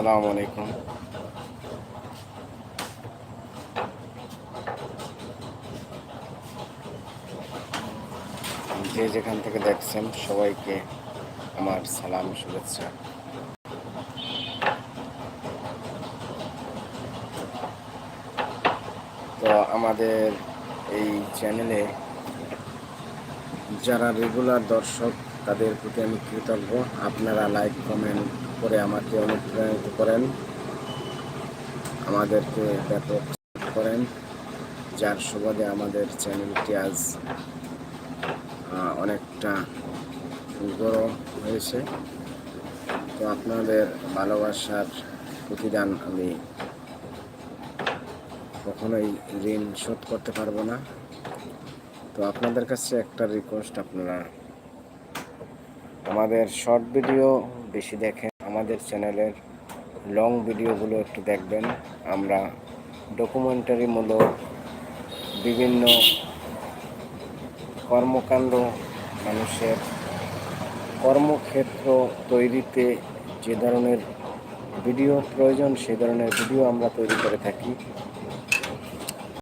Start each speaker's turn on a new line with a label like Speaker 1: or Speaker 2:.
Speaker 1: আসসালামু আলাইকুম। যে যেখান থেকে দেখছেন সবাইকে আমার সালাম, শুভেচ্ছা। তো আমাদের এই চ্যানেলে যারা রেগুলার দর্শক তাদের প্রতি আমি কৃতজ্ঞ। আপনারা লাইক কমেন্ট করে আমাকে অনুপ্রাণিত করেন। আমাদেরকে ব্যাপক করেন। যার সুবাদে আমাদের চ্যানেলটি আজ অনেকটা বড় হয়েছে। তো আপনাদের ভালোবাসার প্রতিদান আমি কখনোই ঋণ শোধ করতে পারব না। তো আপনাদের কাছে একটা রিকোয়েস্ট আপনারা আমাদের শর্ট ভিডিও বেশি দেখেন, আমাদের চ্যানেলের লং ভিডিওগুলো একটু দেখবেন। আমরা ডকুমেন্টারিমূলক বিভিন্ন কর্মকাণ্ড, মানুষের কর্মক্ষেত্র তৈরিতে যে ধরনের ভিডিও প্রয়োজন, সে ধরনের ভিডিও আমরা তৈরি করে থাকি।